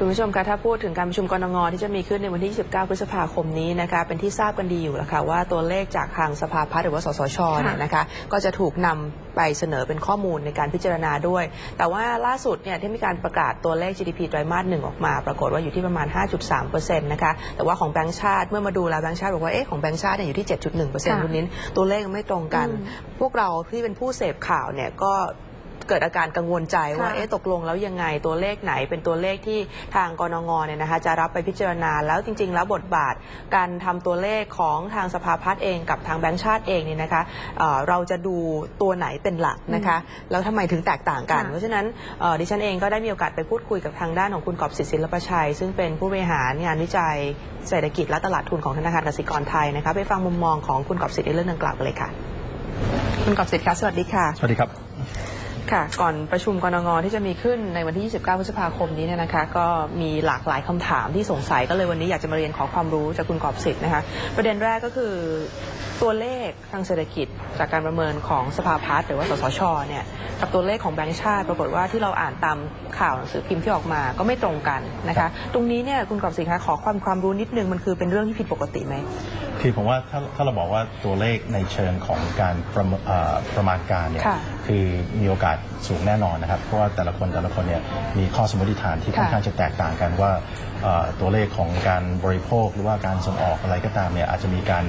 คุณผู้ชมคะถ้าพูดถึงการประชุมกรงงที่จะมีขึ้นในวันที่ 29 พฤษภาคมนี้นะคะเป็นที่ทราบกันดีอยู่แล้วค่ะว่าตัวเลขจากทางสภาพัฒน์หรือว่าสสชเนี่ยนะคะก็จะถูกนำไปเสนอเป็นข้อมูลในการพิจารณาด้วย แต่ว่าล่าสุดเนี่ยที่มีการประกาศตัวเลข GDP ไตรมาสหนึ่งออกมา ปรากฏว่าอยู่ที่ประมาณ 5.3%นะคะแต่ว่าของแบงก์ชาติเมื่อมาดูแล้วแบงก์ชาติบอกว่าเอ๊ะของแบงก์ชาติเนี่ยอยู่ที่ 7.1%คุณนิ้นตัวเลขไม่ตรงกัน พวกเราที่เป็นผู้เสพข่าวเนี่ยก็ เกิดอาการกังวลใจว่าค่ะ เอ๊ะตกลงแล้วยังไงตัวเลขไหน เป็นตัวเลขที่ทางกรงงเนี่ยนะคะจะรับไปพิจารณาแล้วจริง ๆ แล้วบทบาทการทำตัวเลขของทางสภาพัฒน์เองกับทางแบงก์ชาติเองเนี่ยนะคะเอ่อเราจะดูตัวไหนเป็นหลักนะคะ แล้วทำไมถึงแตกต่างกัน ค่ะเพราะฉะนั้นเอ่อดิฉันเองก็ได้มีโอกาสไปพูดคุยกับทางด้านของคุณกอบสิทธิ์ศิลปชัย ซึ่งเป็นผู้บริหารงานวิจัยเศรษฐกิจและตลาดทุนของธนาคารกสิกรไทยนะคะไปฟังมุมมองของคุณกอบสิทธิ์ในเรื่องดังกล่าวกันเลยค่ะ คุณกอบสิทธิ์คะสวัสดีค่ะ สวัสดีครับ ค่ะ ก่อนประชุมกรงงที่จะมีขึ้นในวันที่ 29 พฤษภาคมนี้เนี่ยนะคะ ก็มีหลากหลายคำถามที่สงสัยก็เลยวันนี้อยากจะมาเรียนขอความรู้จากคุณกอบสิทธิ์นะคะ ประเด็นแรกก็คือตัวเลขทางเศรษฐกิจจากการประเมินของสภาพัฒน์หรือว่าสสชเนี่ยกับตัวเลขของแบงก์ชาติ ปรากฏว่าที่เราอ่านตามข่าวหนังสือพิมพ์ที่ออกมาก็ไม่ตรงกันนะคะ ตรงนี้เนี่ยคุณกอบสิทธิ์คะขอความความรู้นิดนึงมันคือเป็นเรื่องที่ผิดปกติไหม คือผมว่าถ้าถ้าเราบอกว่าตัวเลขในเชิงของการประเมินเอ่อประมาณการเนี่ยค่ะคือมีโอกาสสูงแน่นอนนะครับ เพราะว่าแต่ละคนแต่ละคนเนี่ยมีข้อสมมติฐานที่ค่ะค่อนข้างจะแตกต่างกันว่าเอ่อ ตัวเลขของการบริโภคหรือว่าการส่งออกอะไรก็ตามเนี่ยอาจจะมีการ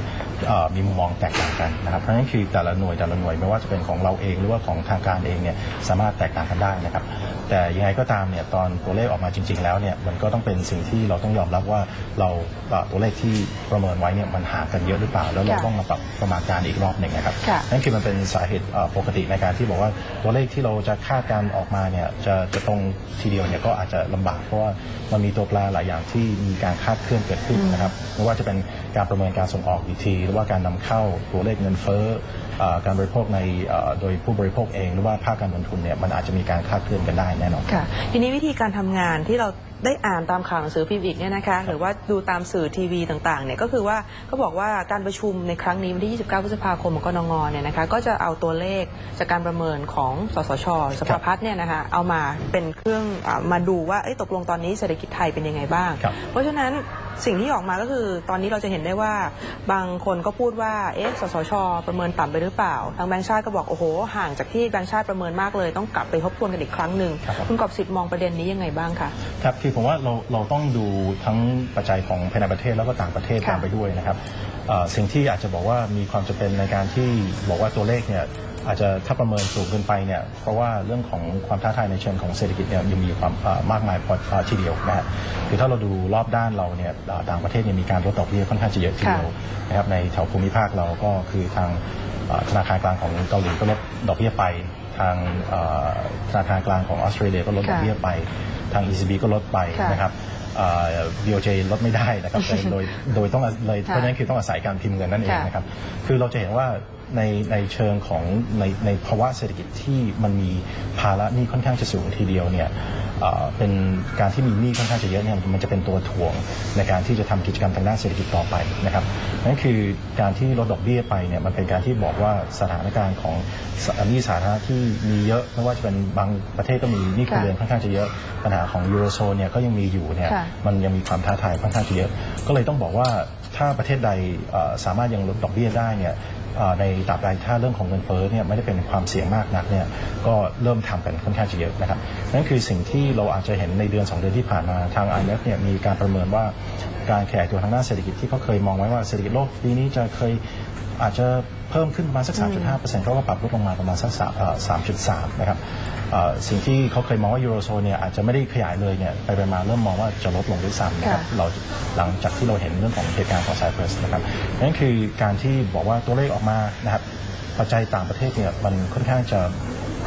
เอ่อมีมุมมองแตกต่างกันนะครับเพราะฉะนั้นคือแต่ละหน่วยแต่ละหน่วยไม่ว่าจะเป็นของเราเองหรือว่าของทางการเองเนี่ยสามารถแตกต่างกันได้นะครับแต่ยังไงก็ตามเนี่ยตอนตัวเลขออกมาจริง ๆ แล้วเนี่ยมันก็ต้องเป็นสิ่งที่เราต้องยอมรับว่าเราเอ่อตัวเลขที่ประเมินไว้เนี่ยมันห่างกันเยอะหรือเปล่า แล้วเราค่ะต้องมาปรับประมาณการอีกรอบหนึ่งนะครับค่ะนั่นคือมันเป็นสาเหตุเอ่อปกติในการที่บอกว่าตัวเลขที่เราจะคาดการณ์ออกมาเนี่ยจะจะตรงทีเดียวเนี่ยก็อาจจะลำบากเพราะว่า มันมีตัวแปรหลายอย่างที่มีการคาดเคลื่อนเกิดขึ้นนะครับไม่ว่าจะเป็นการประเมินการส่งออกอีกทีหรือว่าการนำเข้าตัวเลขเงินเฟ้อเอ่อการบริโภคในเอ่อโดยผู้บริโภคเอง หรือว่าภาคการลงทุนเนี่ยมันอาจจะมีการคาดเคลื่อนกันได้แน่นอนค่ะทีนี้วิธีการทำงานที่เราได้อ่านตามข่าวหนังสือพิมพ์อีกเนี่ยนะคะหรือว่าดูตามสื่อทีวีต่างๆเนี่ยก็คือว่าเขาบอกว่าการประชุมในครั้งนี้วันที่ 29 พฤษภาคมของกนงเนี่ยนะคะก็จะเอาตัวเลขจากการประเมินของสสชสภาพัฒน์เนี่ยนะคะเอามาเป็นเครื่องอามาดูว่าเอ้ยตกลงตอนนี้เศรษฐกิจไทยเป็นยังไงบ้างครับเพราะฉะนั้น สิ่งที่ออกมาก็คือตอนนี้เราจะเห็นได้ว่าบางคนก็พูดว่าเอ๊ะสสช ประเมินต่ำไปหรือเปล่า ทางแบงก์ชาติก็บอกโอ้โหห่างจากที่แบงก์ชาติประเมินมากเลยต้องกลับไปทบทวนกันอีกครั้งหนึ่งครับคุณกอบสิทธิ์มองประเด็นนี้ยังไงบ้างคะครับคือผมว่าเราเราต้องดูทั้งปัจจัยของภายในประเทศแล้วก็ต่างประเทศค่ะตามไปด้วยนะครับเอ่อสิ่งที่อาจจะบอกว่ามีความจำเป็นในการที่บอกว่าตัวเลขเนี่ย อาจจะถ้าประเมินสูงเกินไปเนี่ยเพราะว่าเรื่องของความท้าทายในเชิงของเศรษฐกิจเนี่ยยังมีความมากมายพอทีเดียวนะฮะคือถ้าเราดูรอบด้านเราเนี่ยต่างประเทศเนี่ยมีการลดดอกเบี้ยค่อนข้างจะเยอะทีเดียวนะครับในแถวภูมิภาคเราก็คือทางธนาคารกลางของเกาหลีก็ลดดอกเบี้ยไป ทางธนาคารกลางของออสเตรเลียก็ลดดอกเบี้ยไป ทาง ECB ก็ลดไปนะครับเอ่อ BOJ ลดไม่ได้นะครับโดยโดยต้องเลยเพราะนั้นคือต้องอาศัยการพิมพ์เงินนั่นเองนะครับคือเราจะเห็นว่า ในในเชิงของในในภาวะเศรษฐกิจที่มันมีภาระหนี้ค่อนข้างจะสูงทีเดียวเนี่ยเอ่อเป็นการที่มีหนี้ค่อนข้างจะเยอะเนี่ยมันจะเป็นตัวถ่วงในการที่จะทำกิจกรรมทางด้านเศรษฐกิจต่อไปนะครับนั่นคือการที่ลดดอกเบี้ยไปเนี่ยมันเป็นการที่บอกว่าสถานการณ์ของหนี้สาธารณะที่มีเยอะไม่ว่าจะเป็นบางประเทศก็มีหนี้ครัวเรือนค่อนข้างจะเยอะปัญหาของยูโรโซนเนี่ยก็ยังมีอยู่เนี่ยค่ะมันยังมีความท้าทายค่อนข้างจะเยอะ ก็เลยต้องบอกว่าถ้าประเทศใดเอ่อสามารถยังลดดอกเบี้ยได้เนี่ยเอ่อ ในตราบใดถ้าเรื่องของเงินเฟ้อเนี่ยไม่ได้เป็นความเสี่ยงมากนักเนี่ยก็เริ่มทำกันค่อนข้างจะเยอะนะครับนั่นคือสิ่งที่เราอาจจะเห็นในเดือน 2 เดือนที่ผ่านมาทาง IMF เนี่ยมีการประเมินว่าการแข่งตัวทางด้านเศรษฐกิจที่เขาเคยมองไว้ว่าเศรษฐกิจโลกปีนี้จะเคย อาจจะเพิ่มขึ้นประมาณสัก 3.5%เขาก็ปรับลดลงมาประมาณสัก3เอ่อ3.3นะครับเอ่อสิ่งที่เขาเคยมองว่ายูโรโซนเนี่ยอาจจะไม่ได้ขยายเลยเนี่ยไปไปมาเริ่มมองว่าจะลดลงด้วยซ้ำนะครับค่ะเราหลังจากที่เราเห็นเรื่องของเหตุการณ์ของไซเ r รสนะครับนั่นคือการที่บอกว่าตัวเลขออกมานะครับปัจจัยต่างประเทศเนี่ยมันค่อนข้างจะ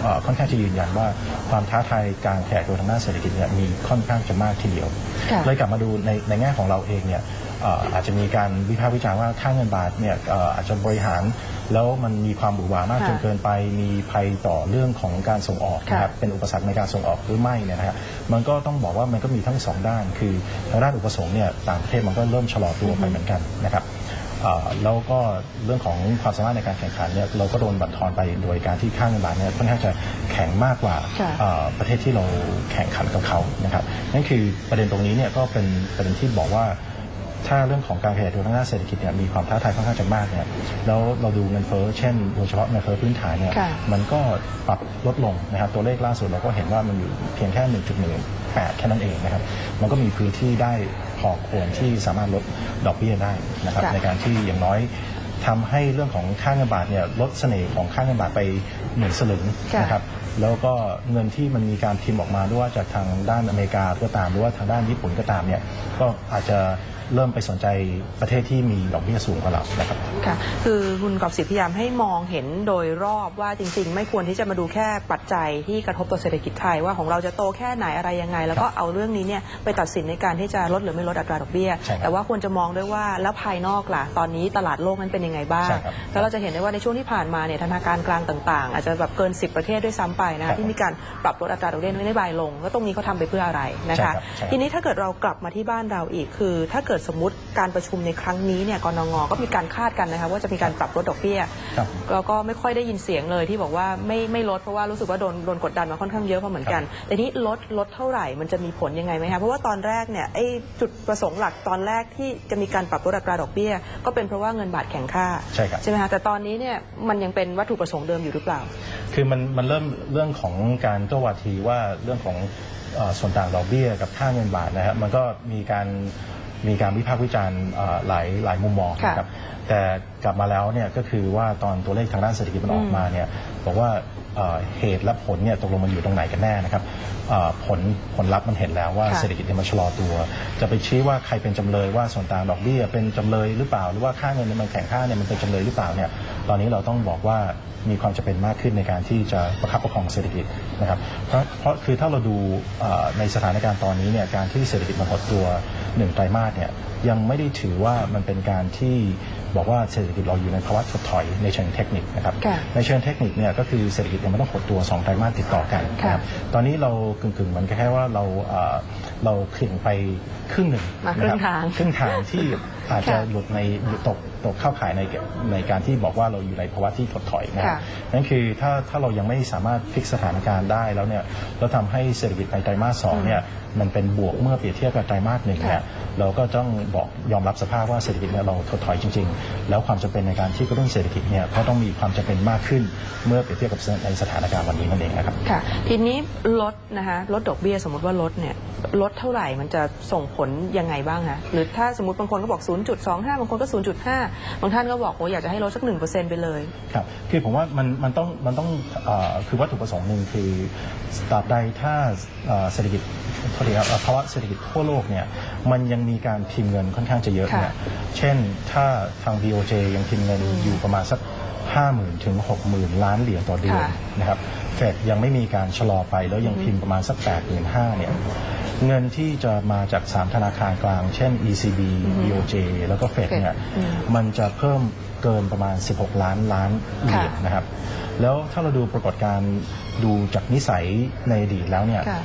เอ่อค่อนข้างจะยืนยันว่าความท้าทายการแขกตัวทางด้านเศรษฐกิจเนี่ยมีค่อนข้างจะมากทีเดียวค่ะเลยกลับมาดูในในแง่ของเราเองเนี่ยเอ่ออาจจะมีการวิพากษ์วิจารณ์ว่าค่าเงินบาทเนี่ยเอ่ออาจจะบริหาร แล้วมันมีความบุหวามากค่ะจนเกินไปมีภัยต่อเรื่องของการส่งออกนะครับค่ะเป็นอุปสรรคในการส่งออกหรือไม่เนี่ยนะครับมันก็ต้องบอกว่ามันก็มีทั้งสองด้าน คือทางด้านอุปสงค์เนี่ยต่างประเทศมันก็เริ่มชะลอตัวไปเหมือนกันนะครับเอ่อแล้วก็เรื่องของความสามารถในการแข่งขันเนี่ยเราก็โดนบั่นทอนไปโดยการที่ค่าเงินบาทเนี่ยค่อนข้างจะแข็งมากกว่าค่ะเอ่อประเทศที่เราแข่งขันกับเขานะครับนั่นคือประเด็นตรงนี้เนี่ยก็เป็นประเด็นที่บอกว่า ถ้าเรื่องของการขยายตัวทางด้านเศรษฐกิจเนี่ยมีความท้าทายค่อนข้างจะมากเนี่ยแล้วเราดูเงินเฟ้อเช่นโดยเฉพาะเงินเฟ้อพื้นฐานเนี่ยค่ะมันก็ปรับลดลงนะครับตัวเลขล่าสุดเราก็เห็นว่ามันอยู่เพียงแค่1.18แค่นั้นเองนะครับมันก็มีพื้นที่ได้พอควรที่สามารถลดดอกเบี้ยได้นะครับค่ะในการที่อย่างน้อยทำให้เรื่องของค่าเงินบาทเนี่ยลดเสน่ห์ของค่าเงินบาทไปหนึ่งสลึงค่ะนะครับแล้วก็เงินที่มันมีการพิมพ์ออกมาด้วยว่าจากทางด้านอเมริกาก็ตามหรือว่าทางด้านญี่ปุ่นก็ตามเนี่ยก็อาจจะ เริ่มไปสนใจประเทศที่มีดอกเบี้ยสูงกว่าเรานะครับ ค่ะ คือคุณกอบศิษย์พยายามให้มองเห็นโดยรอบว่าจริง ๆ ไม่ควรที่จะมาดูแค่ปัจจัยที่กระทบต่อเศรษฐกิจไทยว่าของเราจะโตแค่ไหนอะไรยังไง แล้วก็เอาเรื่องนี้เนี่ยไปตัดสินในการที่จะลดหรือไม่ลดอัตราดอกเบี้ย ใช่ครับแต่ว่าควรจะมองด้วยว่าแล้วภายนอกล่ะตอนนี้ตลาดโลกนั้นเป็นยังไงบ้าง ใช่ครับแล้วเราจะเห็นได้ว่าในช่วงที่ผ่านมาเนี่ยธนาคารกลางต่าง ๆ อาจจะแบบเกิน 10 ประเทศด้วยซ้ำไปครันะบที่มีการปรับลดอัตราดอกเบี้ยนโยบายลง แล้วตรงนี้เขาทำไปเพื่ออะไรนะใช่คะครับใช่ครับ ทีนี้ถ้าเกิดเรากลับมาที่บ้านเราอีกคือ ถ้าเกิดสมมติการประชุมในครั้งนี้เนี่ยกนงก็มีการคาดกันนะคะว่าจะมีการปรับลดดอกเบี้ยครับ แล้วก็ไม่ค่อยได้ยินเสียงเลยที่บอกว่าไม่ไม่ลดเพราะว่ารู้สึกว่าโดนโดนกดดันมาค่อนข้างเยอะพอเหมือนกัน แต่นี้ลดลดเท่าไหร่มันจะมีผลยังไงไหมคะเพราะว่าตอนแรกเนี่ยไอ้จุดประสงค์หลักตอนแรกที่จะมีการปรับลดอัตราดอกเบี้ย ก็เป็นเพราะว่าเงินบาทแข็งค่าใช่ครับ ไหมคะแต่ตอนนี้เนี่ยมันยังเป็นวัตถุประสงค์เดิมอยู่หรือเปล่า คือมันมันเริ่มเรื่องของการโต้วาทีว่าเรื่องของเอ่อส่วนต่างดอกเบี้ยกับค่าเงินบาทนะครับมันก็มีการ มีการวิพากษ์วิจารณ์เอ่อหลายหลายมุมมองค่ะนะครับแต่กลับมาแล้วเนี่ยก็คือว่าตอนตัวเลขทางด้านเศรษฐกิจมันออกมาเนี่ยบอกว่าเอ่อเหตุและผลเนี่ยตกลงมันอยู่ตรงไหนกันแน่นะครับเอ่อผลผลลัพธ์มันเห็นแล้วว่าค่ะเศรษฐกิจเนี่ยมันชะลอตัว จะไปชี้ว่าใครเป็นจำเลยว่าส่วนต่างดอกเบี้ยเป็นจำเลยหรือเปล่า หรือว่าค่าเงินเนี่ยมันแข่งค่าเนี่ยมันเป็นจำเลยหรือเปล่าเนี่ยตอนนี้เราต้องบอกว่า มีความจำเป็นมากขึ้นในการที่จะประคับประคองเศรษฐกิจนะครับเพราะเพราะคือถ้าเราดูเอ่อในสถานการณ์ตอนนี้เนี่ยการที่เศรษฐกิจมันหดตัวหนึ่งไตรมาสเนี่ยยังไม่ได้ถือว่ามันเป็นการที่บอกว่าเศรษฐกิจเราอยู่ในภาวะถดถอยในเชิงเทคนิคนะครับค่ะในเชิงเทคนิคเนี่ยก็คือเศรษฐกิจเนี่ยมันต้องหดตัวสองไตรมาสติดต่อกันนะครับตอนนี้เรากึ่งๆเหมือนกับแค่ว่าเราเอ่อเราขึ้นไปครึ่งหนึ่งมาครึ่งนะบทางครึ่งทางที่ อาจจะค่ะหลุดในตกตกเข้าข่ายในในการที่บอกว่าเราอยู่ในภาวะที่ถดถอยนะค่ะนั่นคือถ้าถ้าเรายังไม่สามารถพลิกสถานการณ์ได้แล้วเนี่ยเราทำให้เศรษฐกิจในไตรมาสสองเนี่ย มันเป็นบวกเมื่อเปรียบเทียบกับไตรมาสหนึ่งเนี่ยค่ะเราก็ต้องบอกยอมรับสภาพว่าเศรษฐกิจเนี่ยเราถดถอยจริง ๆ แล้วความจำเป็นในการที่กระตุ้นเศรษฐกิจเนี่ยก็ต้องมีความจำเป็นมากขึ้น เมื่อเปรียบเทียบกับในสถานการณ์วันนี้นั่นเองนะครับค่ะ ทีนี้ลดนะคะลดดอกเบี้ยสมมติว่าลดเนี่ยลดเท่าไหร่มันจะส่งผลยังไงบ้างคะหรือถ้าสมมติบางคนก็บอก 0.25 บางคนก็ 0.5 บางท่านก็บอกโอ้อยากจะให้ลดสัก 1%ไปเลยครับคือผมว่ามันมันต้องมันต้องเอ่อคือวัตถุประสงค์หนึ่งคือตราบใดถ้าเอ่อเศรษฐกิจ พอดีครับเอ่อภาวะเศรษฐกิจทั่วโลกเนี่ยมันยังมีการพิมพ์เงินค่อนข้างจะเยอะเนี่ยค่ะเช่นถ้าทาง BOJ ยังพิมพ์เงินอยู่ประมาณสัก 50,000 ถึง 60,000 ล้านเหรียญต่อเดือนค่ะนะครับเฟดยังไม่มีการชะลอไปแล้วยังพิมพ์ประมาณสัก 85,000เนี่ยเงินที่จะมาจาก 3 ธนาคารกลาง เช่น ECB BOJ แล้วก็เฟดเนี่ยอืมมันจะเพิ่มเกินประมาณ 16 ล้านล้านเหรียญค่ะนะครับ แล้วถ้าเราดูปรากฏการณ์ดูจากนิสัยในอดีตแล้วเนี่ยค่ะ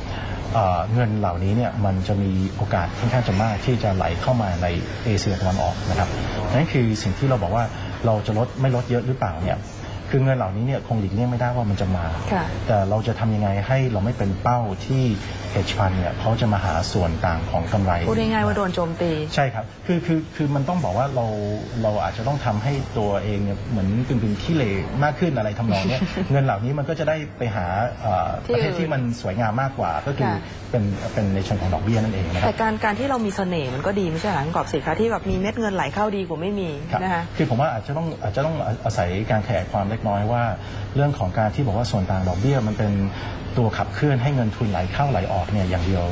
เงินเหล่านี้เนี่ยมันจะมีโอกาสค่อนข้างจะมากที่จะไหลเข้ามาในเอเชียตะวันออกนะครับนั่นคือสิ่งที่เราบอกว่าเราจะลดไม่ลดเยอะหรือเปล่าเนี่ย คือเงินเหล่านี้เนี่ยคงหลีกเลี่ยงไม่ได้ว่ามันจะมา ค่ะ แต่เราจะทำยังไงให้เราไม่เป็นเป้าที่ hedge fund เนี่ยเขาจะมาหาส่วนต่างของกำไร พูดง่ายๆว่าโดนโจมตี ใช่ครับ คือ คือ คือ มันต้องบอกว่าเรา เราอาจจะต้องทำให้ตัวเองเนี่ยเหมือนกึ่งกึ่งขี้เหร่มากขึ้นอะไรทำนองเนี้ย เงินเหล่านี้มันก็จะได้ไปหาเอ่อที่ประเทศอื่นที่มันสวยงามมากกว่า ก็คือค่ะ เป็น เป็นในเชิงของดอกเบี้ยนั่นเองนะคแต่รับ การการที่เรามีเสน่ห์มันก็ดีไม่ใช่เหรอคุณกอบศิษย์คะที่แบบมีเม็ดเงินไหลเข้าดีกว่าไม่มีครับนะคะ คือผมว่าอาจจะต้อง อาจจะต้องอาศัยการขยายความเล็กน้อยว่า เรื่องของการที่บอกว่าส่วนต่างดอกเบี้ยมันเป็นตัวขับเคลื่อนให้เงินทุนไหลเข้าไหลออกเนี่ยอย่างเดียว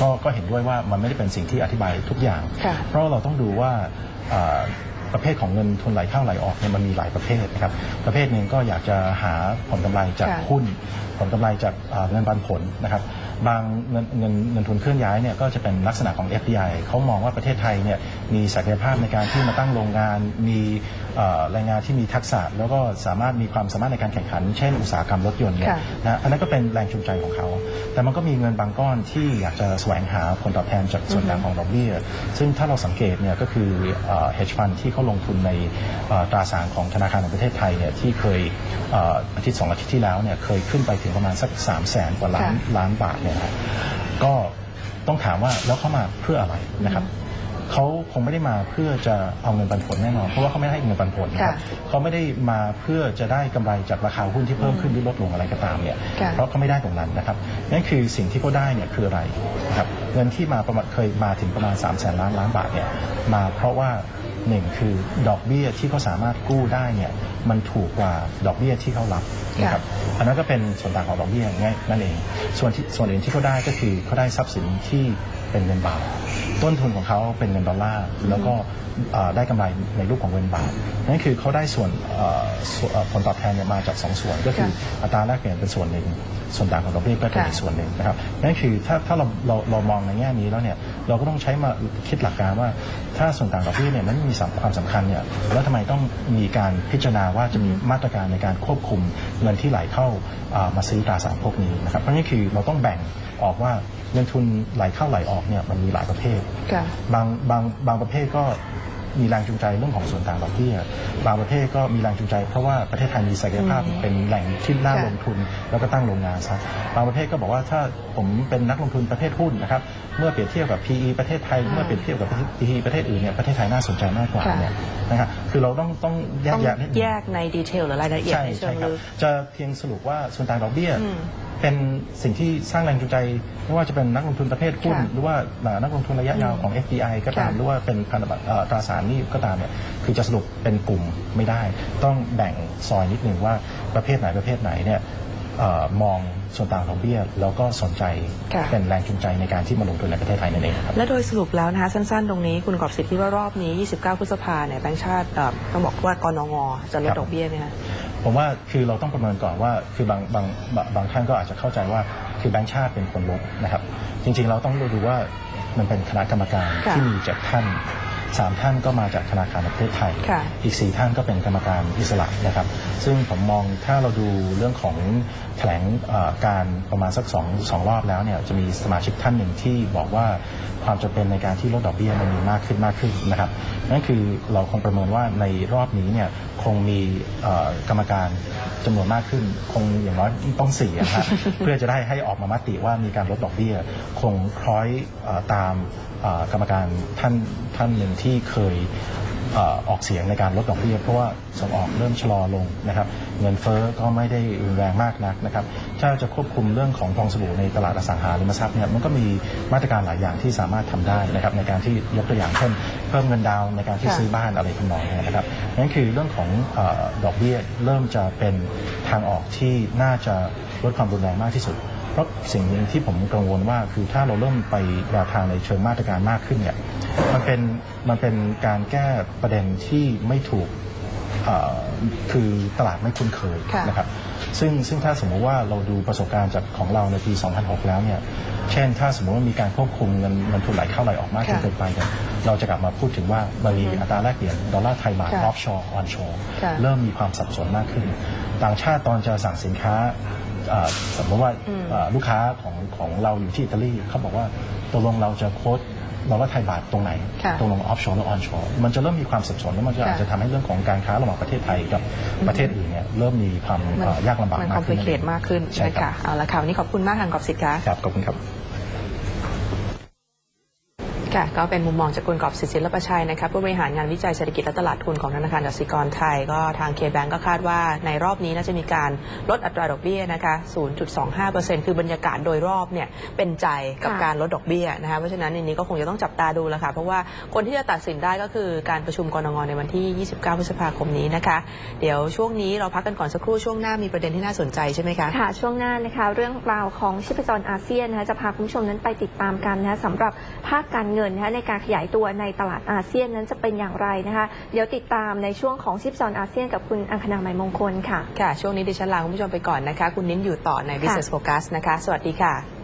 ก็ก็เห็นด้วยว่ามันไม่ได้เป็นสิ่งที่อธิบายทุกอย่างค่ะเพราะเราต้องดูว่าอ่าประเภทของเงินทุนไหลเข้าไหลออกเนี่ยมันมีหลายประเภทนะครับประเภทหนึ่งก็อยากจะหาผลกำไรจากค่ะหุ้น ผลกำไรจากอ่าเงินปันผลนะครับ บางเงินเงินเงินทุนเคลื่อนย้ายเนี่ยก็จะเป็นลักษณะของ FDI เขามองว่าประเทศไทยเนี่ยมีศักยภาพในการที่มาตั้งโรงงาน มีเอ่อแรงงานที่มีทักษะ แล้วก็สามารถมีความสามารถในการแข่งขัน เช่นอุตสาหกรรมรถยนต์เนี่ยค่ะนะอันนั้นก็เป็นแรงจูงใจของเขา แต่มันก็มีเงินบางก้อนที่อยากจะแสวงหาผลตอบแทนจากส่วนต่างของดอกเบี้ย ซึ่งถ้าเราสังเกตเนี่ยก็คือเอ่อ hedge fund ที่เขาลงทุนในเอ่อตราสารของธนาคารแห่งประเทศไทยเนี่ยที่เคยเอ่ออาทิตย์สองอาทิตย์ที่แล้วเนี่ยเคยขึ้นไปถึงประมาณสัก3 0 0แสนกว่าล้านค่ะล้านบาทเนี่ยนะก็ต้องถามว่าแล้วเขามาเพื่ออะไรนะครับเขาคงไม่ได้มาเพื่อจะเอาเงินปันผลแน่นอน เพราะว่าเขาไม่ได้ให้เงินปันผลนะครับค่ะเขาไม่ได้มาเพื่อจะได้กำไรจากราคาหุ้นที่เพิ่มขึ้นหรือลดลงอะไรก็ตามเนี่ยค่ะเพราะเขาไม่ได้ตรงนั้นนะครับนั่นคือสิ่งที่เขาได้เนี่ยคืออะไรนะครับเงินที่มาประมาณเคยมาถึงประมาณ3 0 0แสนล้านล้านบาทเนี่ยมาเพราะว่าหนึ่งคือดอกเบี้ยที่เขาสามารถกู้ได้เนี่ยมันถูกกว่าดอกเบี้ยที่เขารับนะครับอันนั้นก็เป็นส่วนต่างของดอกเบี้ยง่ายนั่นเอง ส่วนที่ส่วนอื่นที่เขาได้ก็คือเขาได้ทรัพย์สินที่เป็นเงินบาทต้นทุนของเขาเป็นเงินดอลลาร์แล้วก็เอ่อได้กำไรในรูปของเงินบาทนั่นคือเขาได้ส่วนเอ่อส่วนเอ่อผลตอบแทนเนี่ยมาจากสองส่วนก็คือค่ะอัตราแลกเปลี่ยนเป็นส่วนหนึ่งส่วนต่างของดอกเบี้ยก็เป็นค่ะอีกส่วนหนึ่งนะครับนั่นคือถ้าถ้าเราเราเรามองในแง่นี้แล้วเนี่ยเราก็ต้องใช้มาคิดหลักการว่า ถ้าส่วนต่างดอกเบี้ยเนี่ยมันมีความสำคัญเนี่ยแล้วทำไมต้องมีการพิจารณาว่าจะมีมาตรการในการควบคุมเงินที่ไหลเข้าอ่ามาซื้อตราสารพวกนี้นะครับเพราะนี่คือเราต้องแบ่งออกว่าเงินทุนไหลเข้าไหลออกเนี่ยมันมีหลายประเภทค่ะบางบางบางประเภทก็ มีแรงจูงใจเรื่องของส่วนต่างดอกเบี้ยบางประเภทก็มีแรงจูงใจ เพราะว่าประเทศไทยมีศักยภาพอืมเป็นแหล่งที่น่าค่ะลงทุน แล้วก็ตั้งโรงงานซะบางประเภทก็บอกว่าถ้าผมเป็นนักลงทุนประเภทหุ้นนะครับเมื่อเปรียบเทียบกับ PE ประเทศไทยเมื่อเปรียบเทียบกับ PE ประเทศอื่นเนี่ยประเทศไทยน่าสนใจมากกว่าค่ะเนี่ยนะครับคือเราต้องต้องแยต้กองแยะนิดนึงแยกในดีเทลหรือรายละเอียดใช่ในเชิใช่งครับลึกจะเพียงสรุปว่าส่วนต่างดอกเบี้ยอืม เป็นสิ่งที่สร้างแรงจูงใจไม่ว่าจะเป็นนักลงทุนประเภทหุ้น ค่ะหรือว่านักลงทุนระยะยาวของ FDI ก็ตามค่ะหรือว่าเป็นพันธบัตรเอ่อตราสารหนี้ก็ตามเนี่ยคือจะสรุปเป็นกลุ่มไม่ได้ ต้องแบ่งซอยนิดหนึ่งว่าประเภทไหนประเภทไหนเนี่ยเอ่อมอง ส่วนต่างดอกเบี้ยแล้วก็สนใจค่ะเป็นแรงจูงใจในการที่มาลงทุนในประเทศไทยนั่นเองครับและโดยสรุปแล้วนะคะสั้นๆ ตรงนี้คุณกอบสิทธิ์คิดว่ารอบนี้ 29 พฤษภาเนี่ยแบงก์ชาติเอ่อต้องบอกว่ากนงจะลดครับดอกเบี้ยไหมคะผมว่าคือเราต้องประเมินก่อนว่าคือบางบางบางบางท่านก็อาจจะเข้าใจว่าคือแบงค์ชาติเป็นคนลบนะครับ จริงๆเราต้องดูว่ามันเป็นคณะกรรมการค่ะที่มีเจ็ดท่าน สามท่านก็มาจากธนาคารแห่งประเทศไทยค่ะอีกสี่ท่านก็เป็นกรรมการอิสระนะครับ ซึ่งผมมองถ้าเราดูเรื่องของแถลงเอ่อการประมาณสักสองสองรอบแล้วเนี่ยจะมีสมาชิกท่านหนึ่งที่บอกว่าความจำเป็นในการที่ลดดอกเบี้ยมันมีมากขึ้นมากขึ้นนะครับนั่นคือเราคงประเมินว่าในรอบนี้เนี่ยคงมีเอ่อกรรมการจำนวนมากขึ้น คงอย่างน้อยต้องสี่อะครับเพื่อจะได้ให้ออกมามติว่ามีการลดดอกเบี้ย คงคล้อยเอ่อตามเอ่อ กรรมการท่านท่านหนึ่งที่เคยออกเสียงในการลดดอกเบี้ยเพราะว่าส่งออกเริ่มชะลอลงนะครับ เงินเฟ้อก็ไม่ได้รุนแรงมากนักนะครับ ถ้าจะควบคุมเรื่องของฟองสบู่ในตลาดอสังหาริมทรัพย์เนี่ยมันก็มีมาตรการหลายอย่างที่สามารถทำได้นะครับ ในการที่ยกตัวอย่างเช่นเพิ่มเงินดาวในการที่ซื้อบ้านอะไรทำนองนี้นะครับนั่นคือเรื่องของอดอกเบี้ยเริ่มจะเป็นทางออกที่น่าจะลดความรุนแรงมากที่สุด เพราะสิ่งหนึ่งที่ผมกังวลว่าคือถ้าเราเริ่มไปแนวทางในเชิงมาตรการมากขึ้นเนี่ยมันเป็นมันเป็นการแก้ประเด็นที่ไม่ถูกเอ่อคือตลาดไม่คุ้นเคยค่ะนะครับซึ่งซึ่งถ้าสมมติว่าเราดูประสบการณ์จากของเราในปี 2006 แล้วเนี่ยเช่น ถ้าสมมติว่ามีการควบคุมเงินเงินทุนไหลเข้าไหลออกมากจนค่ะเกินไปเนี่ยเราจะกลับมาพูดถึงว่ามันมีอัตราแลกเปลี่ยนดอลลาร์ไทยบาทค่ะออฟชอร์ออนชอร์ค่ะเริ่มมีความสับสนมากขึ้น ต่างชาติตอนจะสั่งสินค้าเอ่อ สมมติว่าอืมเอ่อลูกค้าของของเราอยู่ที่อิตาลีเขาบอกว่าตกลงเราจะโค้ดเราว่าไทยบาทตรงไหนค่ะตรงลงออฟชอร์หรือออนชอร์มันจะเริ่มมีความสับสนแล้วมันจะค่ะอาจจะทำให้เรื่องของการค้าระหว่างประเทศไทยกับประเทศอื่นเนี่ยเริ่มมีความมันเอ่อยากลำบากมันมาคอกมพขึ้ลีนเคทมากขึ้นใช่ใช่ครัค่ะบเอาละค่ะวันนี้ขอบคุณมากทางกอบสิทธิ์ค่ะครับขอบคุณครับ ค่ะก็เป็นมุมมองจากคุณกอบสิทธิ์ศิลปชัยนะครับผู้บริหารงานวิจัยเศรษฐกิจและตลาดทุนของธนาคารกสิกรไทย ก็ทางเคแบงก็คาดว่าในรอบนี้น่าจะมีการลดอัตราดอกเบี้ยนะคะ 0.25%คือบรรยากาศโดยรอบเนี่ยเป็นใจกับการลดดอกเบี้ยนะคะเพราะฉะนั้นในนี้ก็คงจะต้องจับตาดูแล้วค่ะเพราะว่าคนที่จะตัดสินได้ก็คือการประชุมกรงงในวันที่ 29 พฤษภาคมนี้นะคะ เดี๋ยวช่วงนี้เราพักกันก่อนสักครู่ช่วงหน้ามีประเด็นที่น่าสนใจใช่ไหมคะค่ะช่วงหน้านะคะเรื่องราวของชิพจรอาเซียนนะคะจะพาคุณผู้ชมนั้นไปติดตามกันนะคะสำหรับภาคการเงินนะคะในการขยายตัวในตลาดอาเซียนนั้นจะเป็นอย่างไรนะคะเดี๋ยวติดตามในช่วงของชิพจรอาเซียนกับคุณอังคณาหมมงคลค่ะค่ะ ช่วงนี้ดิฉันลาคุณผู้ชมไปก่อนนะคะ คุณนิ้นอยู่ต่อใน Business Focus นะคะ สวัสดีค่ะ